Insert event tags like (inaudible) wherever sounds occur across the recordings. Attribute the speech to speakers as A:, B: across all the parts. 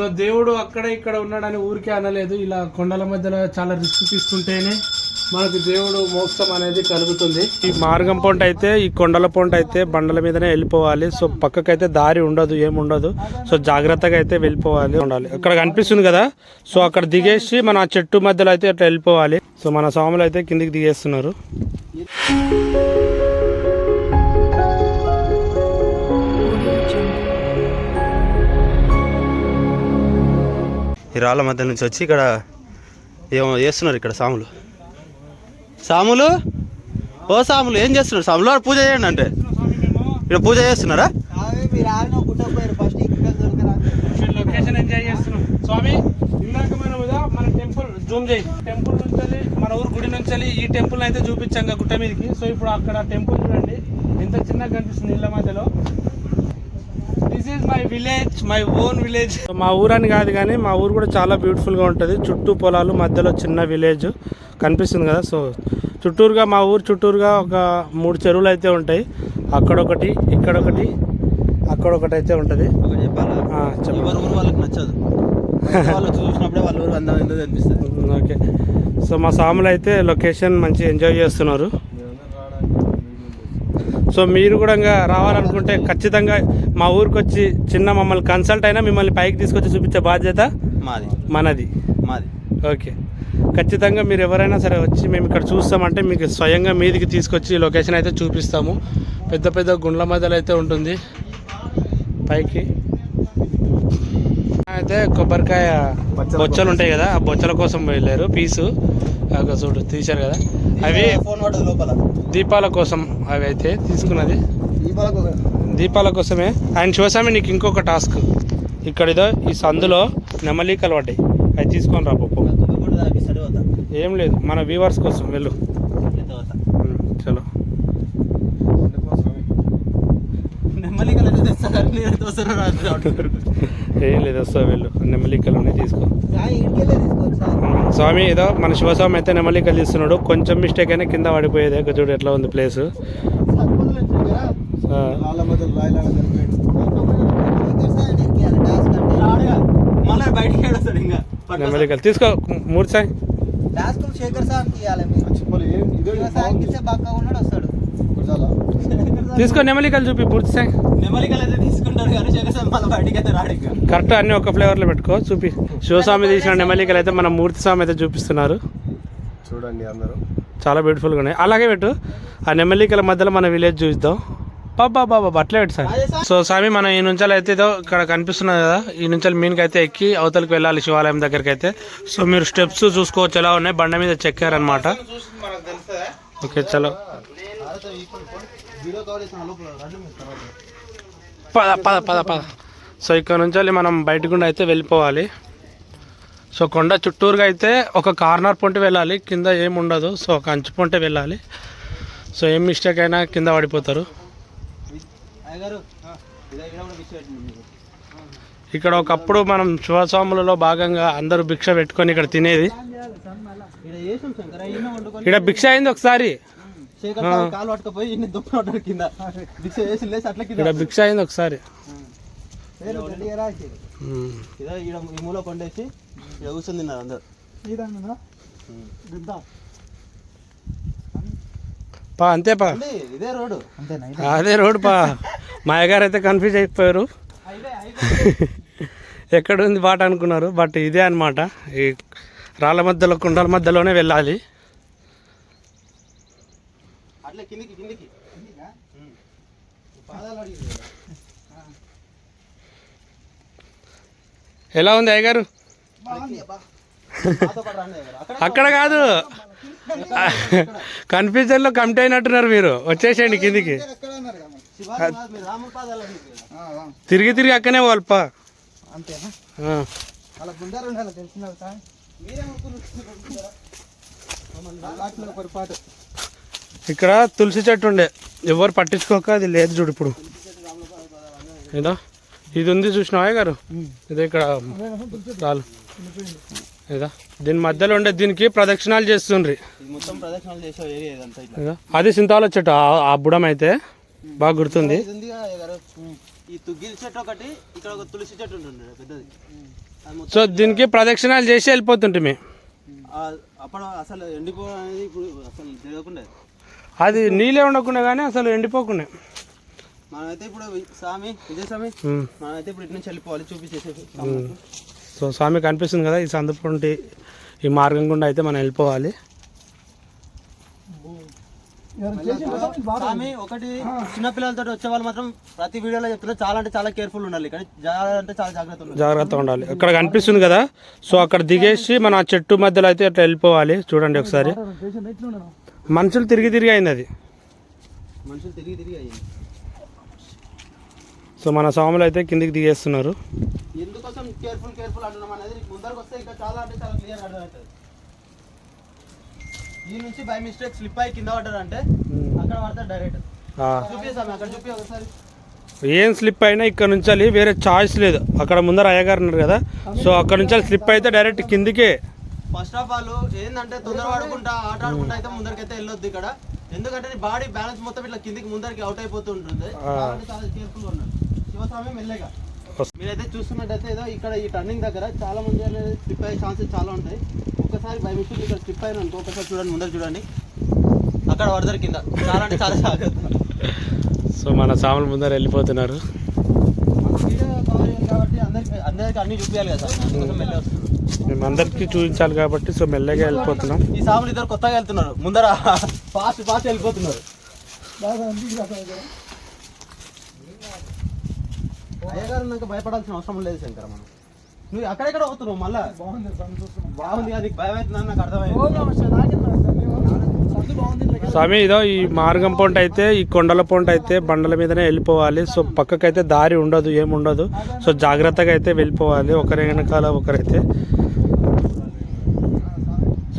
A: So దేవుడు అక్కడ ఇక్కడ ఉన్నాడని ఊరికే అనలేదు. ఇలా కొండల మధ్యలో చాలా రిస్క్ తీసుకుంటేనే మనకు దేవుడు మోక్షం అనేది కలుగుతుంది. ఈ మార్గం పొంట అయితే ఈ కొండల పొంట అయితే బండల మీదనే వెళ్ళిపోవాలి. సో పక్కకైతే దారి ఉండదు ఏముండదు. సో జాగ్రత్తగా అయితే వెళ్ళిపోవాలి. ఉండాలి. అక్కడ కనిపిస్తుంది కదా? సో అక్కడ దిగేసి మన చెట్టు మధ్యలో అయితే అట్లా వెళ్ళిపోవాలి. సో మన స్వాములు అయితే కిందికి దిగేస్తున్నారు.
B: ఈ రాళ్ళ మధ్య నుంచి వచ్చి ఇక్కడ ఏమో చేస్తున్నారు ఇక్కడ సాములు. సాములు? ఓ సాములు ఏం చేస్తున్నారు? సాములు పూజ చేయండి అంటే. ఇక్కడ పూజ చేస్తున్నారా?
A: లొకేషన్ ఎంజాయ్ చేస్తున్నాం. స్వామి ఇందాక మనం మన టెంపుల్ జూమ్ చేయి. టెంపుల్ నుంచి మన ఊరు గుడి నుంచి ఈ టెంపుల్ అయితే చూపించాం గుట్ట మీదకి. సో ఇప్పుడు అక్కడ టెంపుల్ చూడండి. ఎంత చిన్నగా కనిపిస్తుంది ఇళ్ళ మధ్యలో. Is my village my own village మా ఊరని కాదు కానీ మా ఊరు కూడా చాలా బ్యూటిఫుల్గా ఉంటుంది. చుట్టూ పొలాలు మధ్యలో చిన్న విలేజ్ కనిపిస్తుంది కదా. సో చుట్టూరుగా మా ఊరు చుట్టూరుగా ఒక మూడు చెరువులు అయితే ఉంటాయి. అక్కడొకటి ఇక్కడొకటి అక్కడొకటి అయితే ఉంటుంది.
B: ఎవరి ఊరు వాళ్ళకి నచ్చదు. (laughs) వాళ్ళు చూసినప్పుడే వాళ్ళ ఊరు అందం అనిపిస్తుంది.
A: ఓకే. సో మా సాములు అయితే లొకేషన్ మంచి ఎంజాయ్ చేస్తున్నారు. సో మీరు కూడా ఇంకా రావాలనుకుంటే ఖచ్చితంగా మా ఊరికి వచ్చి చిన్న మమ్మల్ని కన్సల్ట్ అయినా మిమ్మల్ని పైకి తీసుకొచ్చి చూపించే బాధ్యత
B: మాది.
A: మనది.
B: మాది.
A: ఓకే. ఖచ్చితంగా మీరు ఎవరైనా సరే వచ్చి మేము ఇక్కడ చూస్తామంటే మీకు స్వయంగా మీదికి తీసుకొచ్చి లొకేషన్ అయితే చూపిస్తాము. పెద్ద పెద్ద గుండ్ల మధ్యలో అయితే ఉంటుంది. పైకి. అయితే కొబ్బరికాయ బొచ్చలు ఉంటాయి కదా ఆ బొచ్చల కోసం వెళ్ళారు. పీసు. చూడు తీశారు కదా. అవి
B: ఫోన్ లోపల.
A: దీపాల కోసం అవి అయితే తీసుకున్నది. దీపాల కోసమే. ఆయన చూసామే నీకు ఇంకొక టాస్క్. ఇక్కడ ఇదో ఈ సందులో నెమలీకలు పడ్డాయి అవి తీసుకొని రా పప్పు ఏం లేదు మన వ్యూవర్స్ కోసం వెళ్ళు. చలో.
B: నెమ్మలి (laughs)
A: ఏం లేదు వస్తా వెళ్ళు. నెమలికలు ఉన్నాయి తీసుకో స్వామి ఏదో మన శివస్వామి అయితే నెమలికలు తీస్తున్నాడు. కొంచెం మిస్టేక్ అయినా కింద పడిపోయేది. ఇక చూడు ఎట్లా ఉంది ప్లేస్
B: మళ్ళీ బయటికి ఏడొస్తాడు ఇంకా
A: నెమలికలు తీసుకో మూడు సాయి.
C: శేఖర్ సార్ ఇస్తే బాగా ఉన్నాడు వస్తాడు.
A: తీసుకో నెమలికలు చూపి పూర్తి సాయి
B: అయితే తీసుకుంటారు కానీ శేఖర్ మళ్ళీ బయటికి అయితే రాడు ఇంకా.
A: కరెక్ట్ అన్ని ఒక ఫ్లేవర్లో పెట్టుకో చూపి. శివస్వామి తీసిన నెమలికలు అయితే మన మూర్తి స్వామి అయితే చూపిస్తున్నారు.
D: చూడండి అందరూ.
A: చాలా బ్యూటిఫుల్గా ఉన్నాయి. అలాగే పెట్టు ఆ నెమలికల మధ్యలో మన విలేజ్ చూద్దాం బాబా బాబా అట్లే పెట్టు సార్. సో స్వామి మనం ఈ నుంచి అయితే ఏదో ఇక్కడ కనిపిస్తున్నది కదా ఈ నుంచి మీనికి అయితే ఎక్కి అవతలకి వెళ్ళాలి శివాలయం దగ్గరికి అయితే. సో మీరు స్టెప్స్ చూసుకోవచ్చు ఎలా ఉన్నాయి? బండ మీద చెక్కారనమాట ఓకే చలో. పద పద పద పద. సో ఇక్కడ నుంచి మనం బయట గుండా అయితే వెళ్ళిపోవాలి. సో కొండ చుట్టూరుగా అయితే ఒక కార్నర్ పొంటి వెళ్ళాలి. కింద ఏం ఉండదు. సో ఒక అంచు పొంటే వెళ్ళాలి. సో ఏం మిస్టేక్ అయినా కింద పడిపోతారు.
B: ఇక్కడ
A: ఒకప్పుడు మనం శివస్వాములలో భాగంగా అందరూ భిక్ష పెట్టుకొని ఇక్కడ తినేది.
B: ఇక్కడ
A: భిక్ష అయింది ఒకసారి.
B: కాలు పట్టుకపోయి కింద. లేసి అట్లా కింద
A: భిక్ష అయింది ఒకసారి.
B: ఇదో
A: ఉమ్.
B: ఈడ ఈ మూల కొండేసి ఇక్కడ కూర్చొని తిన్నారు అందరు.
A: పా అంతే పా.
B: ఇదే రోడ్డు.
A: అదే రోడ్ పా. మా అయ్యగారు అయితే కన్ఫ్యూజ్ అయిపోయారు. (laughs) ఎక్కడ ఉంది బాట అనుకున్నారు బట్ ఇదే అన్నమాట. ఈ రాళ్ళ మధ్యలో కుండల మధ్యలోనే వెళ్ళాలి.
B: అట్లా కిందికి కిందికి.
A: ఎలా ఉంది అయ్యగారు. (laughs)
B: అక్కడ
A: కాదు. కన్ఫ్యూజన్లో కమిట్ అయినట్టున్నారు మీరు. వచ్చేసేయండి కిందికి. తిరిగి తిరిగి అక్కనే వాళ్ళప
C: అంతేనా?
A: ఆ.
C: అలా గుండారు ఉండాలి తెలిసిన సార్
B: మీరే ముగ్గురు
C: వాటిలో పొరపాటు
A: ఇక్కడ తులసి చెట్టు ఉండే. ఎవరు పట్టించుకోక అది లేదు చూడు ఇప్పుడు. ఏదో ఇది? ఉంది చూసినావా గారు ఇదే ఇక్కడ. రాలు ఏదా దీని మధ్యలో ఉండే దీనికి ప్రదక్షిణాలు చేస్తుండ్రి. అది సింతాల చెట్టు. ఆ- బుడం అయితే బాగా గుర్తుంది. సో దీనికి ప్రదక్షిణాలు చేసి వెళ్ళిపోతుంటే
B: అప్పుడు అసలు అనేది ఇప్పుడు అసలు
A: అది నీళ్ళే ఉండకుండా కానీ అసలు ఎండిపోకుండా
B: మనమైతే ఇప్పుడు స్వామి విజయ స్వామి. మనమైతే ఇప్పుడు ఇటు నుంచి వెళ్ళిపోవాలి
A: సో స్వామి కనిపిస్తుంది కదా ఈ సందుపుంటి ఈ మార్గం గుండా అయితే మనం వెళ్ళిపోవాలి
B: స్వామి ఒకటి చిన్న పిల్లలతో వచ్చే వాళ్ళు మాత్రం ప్రతి వీడియోలో చెప్తున్నారు చాలా అంటే చాలా కేర్ఫుల్ ఉండాలి కానీ అంటే చాలా జాగ్రత్త ఉండాలి
A: జాగ్రత్తగా ఉండాలి అక్కడ కనిపిస్తుంది కదా సో అక్కడ దిగేసి మనం ఆ చెట్టు మధ్యలో అయితే అట్లా వెళ్ళిపోవాలి చూడండి ఒకసారి మనుషులు తిరిగి తిరిగి అయింది అది.
B: మనుషులు తిరిగి తిరిగి అయ్యింది
A: సో మన స్వాములు అయితే కిందికి దిగేస్తున్నారు.
B: ఎందుకోసం కేర్ఫుల్ కేర్ఫుల్ అంటున్నాం అనేది ముందరకు వస్తే ఇంకా చాలా అంటే చాలా క్లియర్ అర్థమవుతుంది. ఈ నుంచి బై మిస్టేక్ స్లిప్ అయ్యి కింద పడ్డారంటే అక్కడ పడతారు డైరెక్ట్ చూపిస్తాము అక్కడ చూపి ఒకసారి.
A: ఏం స్లిప్ అయినా ఇక్కడ నుంచి వేరే చాయిస్ లేదు. అక్కడ ముందర అయ్యగారు ఉన్నారు కదా. సో అక్కడ నుంచి స్లిప్ అయితే డైరెక్ట్ కిందికే
B: ఫస్ట్ ఆఫ్ ఆల్ ఏంటంటే తొందర పడుకుంటా ఆట ఆడుకుంటా అయితే ముందరకైతే వెళ్ళొద్దు ఇక్కడ. ఎందుకంటే నీ బాడీ బ్యాలెన్స్ మొత్తం ఇట్లా కిందికి ముందరికి అవుట్ అయిపోతూ ఉంటుంది కేర్ఫుల్ ఉన్నాడు. శివస్వామి మెల్లగా. మీరైతే చూస్తున్నట్టయితే ఏదో ఇక్కడ ఈ టర్నింగ్ దగ్గర చాలా మంది స్లిప్ అయ్యే ఛాన్సెస్ చాలా ఉంటాయి. ఒక్కసారి బై మిస్టేక్ ఇక్కడ స్లిప్ అయిన అనుకో ఒకసారి చూడండి ముందర చూడండి. అక్కడ పడతారు కింద. చాలా అంటే చాలా జాగ్రత్త.
A: సో మన స్వాములు ముందర వెళ్ళిపోతున్నారు.
B: కాబట్టి అందరికి అందరికి అన్ని చూపించాలి కదా సార్. అందుకోసం వస్తున్నాం.
A: మేము అందరికీ చూపించాలి కాబట్టి సో మెల్లగా వెళ్ళిపోతున్నాం.
B: ఈ సాములు ఇద్దరు కొత్తగా వెళ్తున్నారు. ముందర ఫాస్ట్ ఫాస్ట్ వెళ్ళిపోతున్నారు. అయ్యగారు నాకు భయపడాల్సిన అవసరం లేదు శంకర మనం నువ్వు అక్కడెక్కడ పోతున్నావు? మళ్ళా? బాగుంది అది భయం అవుతుందని నాకు అర్థమైంది
A: స్వామి ఇదో ఈ మార్గం పొంట అయితే ఈ కొండల పొంట అయితే బండల మీదనే వెళ్ళిపోవాలి. సో పక్కకైతే దారి ఉండదు ఏమి ఉండదు సో జాగ్రత్తగా అయితే వెళ్ళిపోవాలి ఒకరి వెనకాల ఒకరైతే.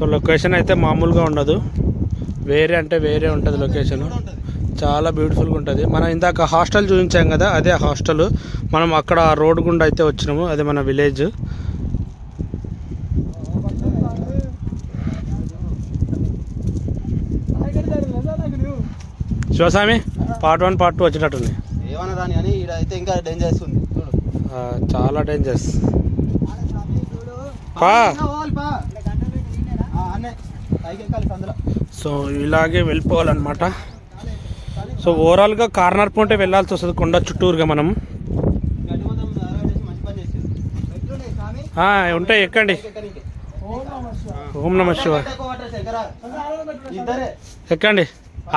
A: సో లొకేషన్ అయితే మామూలుగా ఉండదు. వేరే అంటే వేరే ఉంటుంది లొకేషన్. చాలా బ్యూటిఫుల్గా ఉంటుంది. మనం ఇందాక హాస్టల్ చూపించాం కదా అదే హాస్టల్. మనం అక్కడ రోడ్ గుండా అయితే వచ్చినాము అదే మన village. Shivaswami part one part two
B: ఏమన్నా ఈడ అయితే ఇంకా డేంజర్స్ ఉంది.
A: చాలా డేంజర్స్ పా.
B: ఇంకా పోవాలి, పా. ఆ, అన్నే పైకి ఎక్కాలి సందులో
A: సో ఇలాగే వెళ్ళిపోవాలన్నమాట. సో ఓవరాల్గా కార్నర్ పొంటే వెళ్ళాల్సి వస్తుంది కొండ చుట్టూరుగా మనం. ఉంటాయి ఎక్కండి. ఓం నమ శివ ఎక్కండి.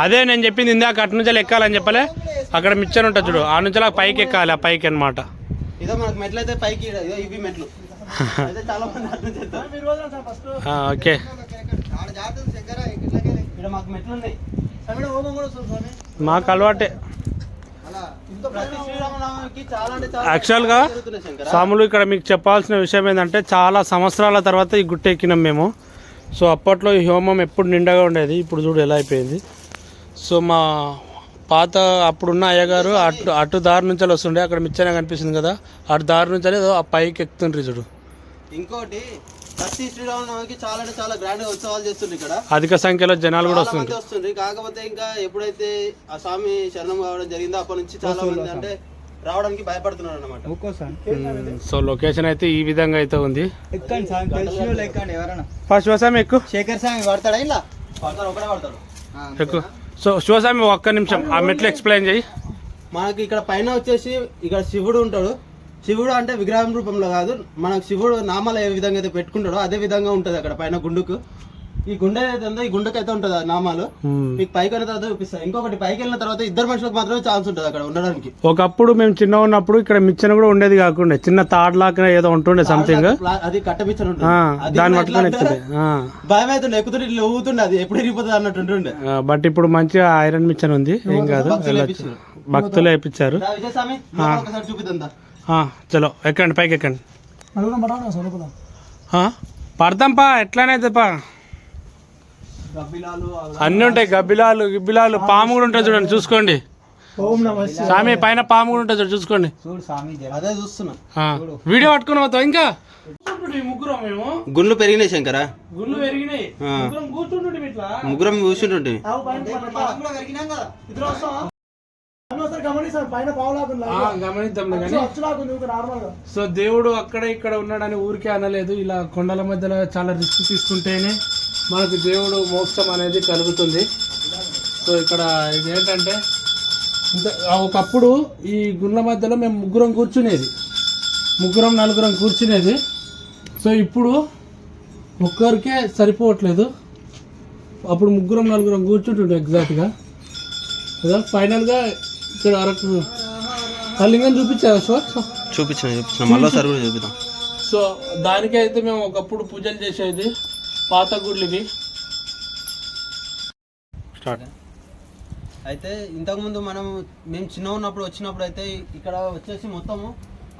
A: అదే నేను చెప్పింది ఇందాక అటు నుంచి ఎక్కాలని చెప్పలే. అక్కడ మిచ్చర్ ఉంటుంది చూడు ఆ నుంచి పైకి ఎక్కాలి ఆ పైకి అనమాట
B: ఇదో మనకు మెట్లు అయితే పైకి ఇవి మెట్లు.
A: ఓకే.
B: మాకు
A: అలవాటే.
C: అలా ఇంత
B: ప్రతి శ్రీరామనవమికి చాలా అంటే చాలా
A: యాక్చువల్గా సాములు ఇక్కడ మీకు చెప్పాల్సిన విషయం ఏంటంటే చాలా సంవత్సరాల తర్వాత ఈ గుట్ట ఎక్కినాం మేము. సో అప్పట్లో ఈ హోమం ఎప్పుడు నిండగా ఉండేది ఇప్పుడు చూడు ఎలా అయిపోయింది. సో మా పాత అప్పుడున్న అయ్యగారు అటు అటు దారి నుంచి వస్తుండే అక్కడ మిచ్చన కనిపిస్తుంది కదా. అటు దారి నుంచి ఏదో ఆ పైకి ఎక్కుతుండ్రి చూడు.
B: ఇంకోటి ప్రతి శ్రీరామనవమికి చాలా అంటే చాలా గ్రాండ్గా ఉత్సవాలు చేస్తుండ్రు ఇక్కడ.
A: అధిక సంఖ్యలో జనాలు కూడా
B: చాలా మంది
A: వస్తుంటారు
B: వస్తుంది కాకపోతే ఇంకా ఎప్పుడైతే ఆ స్వామి శరణం కావడం జరిగిందో అప్పటి నుంచి చాలా మంది అంటే రావడానికి భయపడుతున్నారు అనమాట
A: సో లొకేషన్ అయితే ఈ విధంగా అయితే ఉంది. ఫస్ట్ శివస్వామి ఎక్కువ
C: శేఖర్ స్వామి పడతాడా ఇలా
B: పడతారు ఒకటే పడతారు
A: ఎక్కువ సో శివస్వామి ఒక్క నిమిషం ఆ మెట్లు ఎక్స్ప్లెయిన్ చేయి.
B: మనకి ఇక్కడ పైన వచ్చేసి ఇక్కడ శివుడు ఉంటాడు. శివుడు అంటే విగ్రహం రూపంలో కాదు మనకు శివుడు నామాలు ఏ విధంగా అయితే పెట్టుకుంటాడో అదే విధంగా ఉంటుంది అక్కడ పైన గుండుకు. ఈ గుండె ఏదైతే ఉందో ఈ గుండెకి అయితే ఉంటుంది ఆ నామాలు. మీకు పైకి వెళ్ళిన తర్వాత చూపిస్తాను ఇంకొకటి పైకి వెళ్ళిన తర్వాత ఇద్దరు మనుషులకు మాత్రమే ఛాన్స్ ఉంటుంది అక్కడ ఉండడానికి.
A: ఒకప్పుడు మేము చిన్న ఉన్నప్పుడు ఇక్కడ మిచ్చన కూడా ఉండేది కాకుండా చిన్న తాడ్లాగా ఏదో ఉంటుండే సంథింగ్
B: అది ఉంటుంది
A: దాన్ని పట్టుకొని
B: ఎట్లా
A: ఎక్కుతుంది
B: అంటే భయం అవుతుండే ఎక్కుతుంటే ఇట్లా ఊగుతుండే అది. ఎప్పుడు ఇరిగిపోతుంది అన్నట్టు ఉంటుండే.
A: బట్ ఇప్పుడు మంచిగా ఐరన్ మిచ్చన్ ఉంది. ఏం కాదు.
B: భక్తులు
A: వేయించారు.
B: చూపిద్దా
A: చలో ఎక్కండి పైకి ఎక్కండి. ఆ, పడతాం పా ఎట్లానైతే పా.
B: గబ్బిలాలు
A: అన్నీ ఉంటాయి గబ్బిలాలు గిబ్బిలాలు పాము కూడా ఉంటుంది చూడండి చూసుకోండి. స్వామి పైన పాము కూడా ఉంటుంది చూడు, చూసుకోండి.
C: చూడు స్వామి
B: అదే చూస్తున్నా.
A: ఆ, వీడియో పట్టుకుని పోతాం ఇంకా?
B: గుండ్లు పెరిగినాయి శంకర.
A: గుళ్ళు పెరిగినాయి. ముగ్గురం కూర్చుంటుంటే. సో దేవుడు అక్కడ ఇక్కడ ఉన్నాడని ఊరికే అనలేదు. ఇలా కొండల మధ్యలో చాలా రిస్క్ తీసుకుంటేనే మనకు దేవుడు మోక్షం అనేది కలుగుతుంది. సో ఇక్కడ ఇది ఏంటంటే ఒకప్పుడు ఈ గుండ్ల మధ్యలో మేము ముగ్గురం కూర్చునేది. ముగ్గురం నలుగురం కూర్చునేది. సో ఇప్పుడు ఒక్కరికే సరిపోవట్లేదు. అప్పుడు ముగ్గురం నలుగురం కూర్చుంటుండే ఎగ్జాక్ట్గా ఫైనల్గా ఇక్కడ వరకు ఆ లింగం చూపించారు సో
E: చూపించిన చూపించిన. మళ్ళీ ఒకసారి కూడా చూపిద్దాం.
A: సో దానికి అయితే మేము ఒకప్పుడు పూజలు చేసేది పాత గుడ్లు ఇవి
E: స్టార్ట్.
B: అయితే ఇంతకుముందు మనం మేము చిన్న ఉన్నప్పుడు వచ్చినప్పుడు అయితే ఇక్కడ వచ్చేసి మొత్తము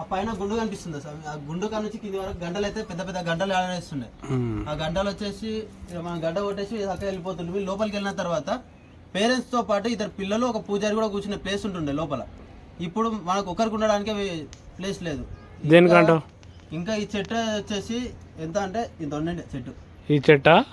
B: ఆ పైన గుండు కనిపిస్తుంది సార్. ఆ గుండు కాడ నుంచి కింది వరకు గంటలు అయితే పెద్ద పెద్ద గంటలు ఆడేస్తుండే. ఆ గంటలు వచ్చేసి మనం గడ్డ కొట్టేసి అక్కడ వెళ్ళిపోతుండే. లోపలికి వెళ్ళిన తర్వాత పేరెంట్స్తో పాటు ఇద్దరు పిల్లలు ఒక పూజారి కూడా కూర్చునే ప్లేస్ ఉంటుండే లోపల. ఇప్పుడు మనకు ఒకరికి ఉండడానికి ప్లేస్ లేదు.
A: దేనికంటావు?
B: ఇంకా- ఈ చెట్టు వచ్చేసి ఎంత అంటే ఇంత ఉండండి చెట్టు.
A: ఈ చెట్ట.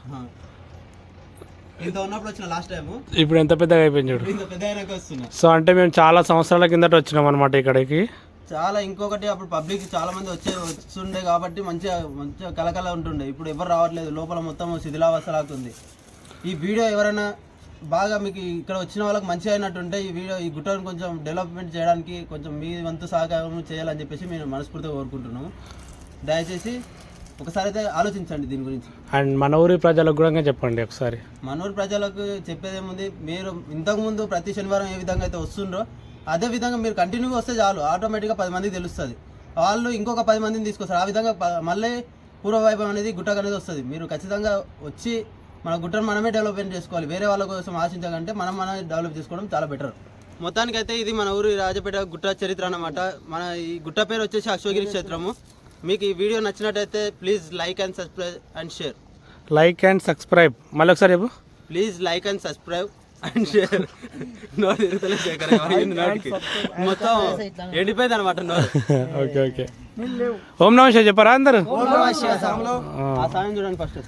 B: ఇంత ఉన్నప్పుడు వచ్చిన లాస్ట్ టైం
A: ఇప్పుడు ఎంత పెద్దగా అయిపోయింది చూడు.
B: ఇంత పెద్ద అయినాక వస్తున్నా.
A: సో అంటే మేము చాలా సంవత్సరాల కిందట వచ్చినాం అనమాట ఇక్కడికి.
B: చాలా ఇంకొకటి అప్పుడు పబ్లిక్ చాలా మంది వచ్చే వస్తుండే కాబట్టి మంచిగా మంచిగా కలకల ఉంటుండే. ఇప్పుడు ఎవరు రావట్లేదు. లోపల మొత్తం శిథిలావస్థలాగుతుంది ఈ వీడియో ఎవరైనా బాగా మీకు ఇక్కడ వచ్చిన వాళ్ళకి మంచిగా అయినట్టుంటే ఈ వీడియో ఈ గుట్టను కొంచెం డెవలప్మెంట్ చేయడానికి కొంచెం మీ వంతు సహకారం చేయాలని చెప్పేసి మేము మనస్ఫూర్తిగా కోరుకుంటున్నాము. దయచేసి ఒకసారి అయితే ఆలోచించండి దీని గురించి.
A: అండ్ మన ఊరి ప్రజలకు కూడా చెప్పండి ఒకసారి.
B: మనూరు ప్రజలకు చెప్పేది ఏముంది మీరు ఇంతకుముందు ప్రతి శనివారం ఏ విధంగా అయితే వస్తుండ్రో అదే విధంగా మీరు కంటిన్యూగా వస్తే చాలు. ఆటోమేటిక్గా పది మందికి తెలుస్తుంది. వాళ్ళు ఇంకొక పది మందిని తీసుకొస్తారు. ఆ విధంగా మళ్ళీ పూర్వవైభవం అనేది గుట్టకు అనేది వస్తుంది. మీరు ఖచ్చితంగా వచ్చి మన గుట్టను మనమే డెవలప్మెంట్ చేసుకోవాలి. వేరే వాళ్ళ కోసం ఆశించకంటే మనం మనం డెవలప్ చేసుకోవడం చాలా బెటర్ మొత్తానికైతే ఇది మన ఊరి రాజపేట గుట్ట చరిత్ర అన్నమాట. మన ఈ గుట్ట పేరు వచ్చేసి అశ్వగిరి క్షేత్రము. మీకు ఈ వీడియో నచ్చినట్టయితే please like and subscribe and share
A: like and subscribe మళ్ళీ ఒకసారి చెప్పు.
B: Please like and subscribe and share నోరు తిరుగుతలే శేఖర్. (laughs) అయింది నోటికి. మొత్తం ఎండిపోయింది అనమాట నోరు. (laughs)
A: Okay okay. ఓం నమ శివాయ. చెప్పరా అందరు?
B: ఆ సాయం చూడండి ఫస్ట్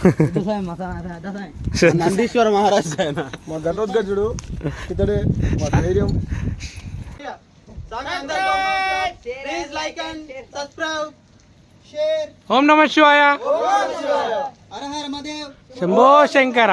B: (laughs) నందీశ్వర మహారాజ్ ఆయన.
D: మా ఘటోద్గజుడు ఇతడే మా ధైర్యం.
B: Please like and subscribe share
A: ఓం నమ శివాయ.
B: హర హర మదేవ్
A: శంభో శంకర.